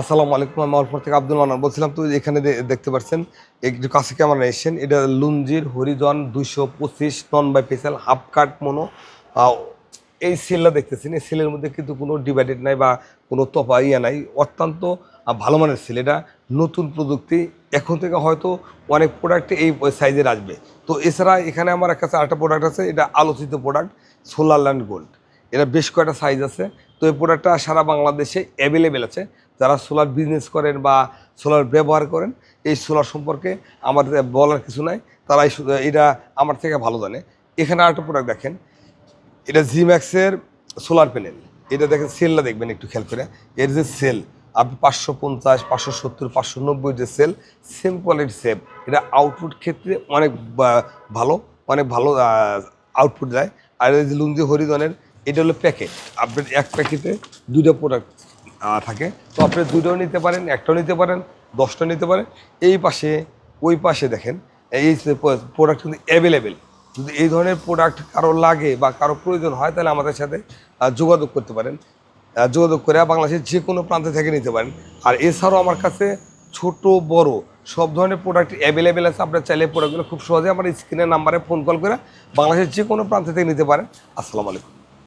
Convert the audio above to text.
আসসালামু আলাইকুম, আমি অল্প থেকে আব্দুল মান্নান। বলছিলাম তো এখানে দেখতে পাচ্ছেন একটু কাছে ক্যামেরা এসেছেন, এটা লুঞ্জির হরিজন দুইশো পঁচিশ নন বাই পেসাল হাফ কাট মনো। এই সেলটা দেখতেছেন, এই সেলের মধ্যে কিন্তু কোনো ডিভাইডেড নাই বা কোনো তফা ইয়ে নাই। অত্যন্ত ভালো মানের সেল এটা, নতুন প্রযুক্তি। এখন থেকে হয়তো অনেক প্রোডাক্ট এই সাইজের আসবে। তো এছাড়া এখানে আমার কাছে আরেকটা প্রোডাক্ট আছে, এটা আলোচিত প্রোডাক্ট সোলার ল্যান্ড গোল্ড এটা বেশ কয়েকটা সাইজ আছে? তো এই প্রোডাক্টটা সারা বাংলাদেশে অ্যাভেলেবেল আছে। যারা সোলার বিজনেস করেন বা সোলার ব্যবহার করেন, এই সোলার সম্পর্কে আমাদের বলার কিছু নাই। তারা এই এটা আমার থেকে ভালো জানে। এখানে আরেকটা প্রোডাক্ট দেখেন। এটা জিম্যাক্সের সোলার প্যানেল এটা দেখেন সেলটা দেখবেন একটু খেয়াল করে। এর যে সেল আপনি পাঁচশো পঞ্চাশ, পাঁচশো সত্তর, পাঁচশো নব্বই যে সেল সেম কোয়ালিটি সেম এটা আউটপুট ক্ষেত্রে অনেক ভালো অনেক ভালো আউটপুট দেয়। আর এই যে লুঞ্জি হরিজনের এটা হলো প্যাকেট আপনার এক প্যাকেটে দুটো প্রোডাক্ট থাকে। তো আপনি দুটোও নিতে পারেন, একটাও নিতে পারেন দশটা নিতে পারেন। এই পাশে, ওই পাশে দেখেন, এই প্রোডাক্ট কিন্তু অ্যাভেলেবেল যদি এই ধরনের প্রোডাক্ট কারও লাগে বা কারও প্রয়োজন হয়, তাহলে আমাদের সাথে যোগাযোগ করতে পারেন। যোগাযোগ করে বাংলাদেশের যে কোনো প্রান্তে থেকে নিতে পারেন। আর এছাড়াও আমার কাছে ছোট, বড়, সব ধরনের প্রোডাক্ট অ্যাভেলেবেল আছে। আপনার চাইলে প্রোডাক্টগুলো খুব সহজে আমার স্ক্রিনের নাম্বারে ফোন কল করে বাংলাদেশের যে কোনো প্রান্ত থেকে নিতে পারেন। আসসালামু আলাইকুম।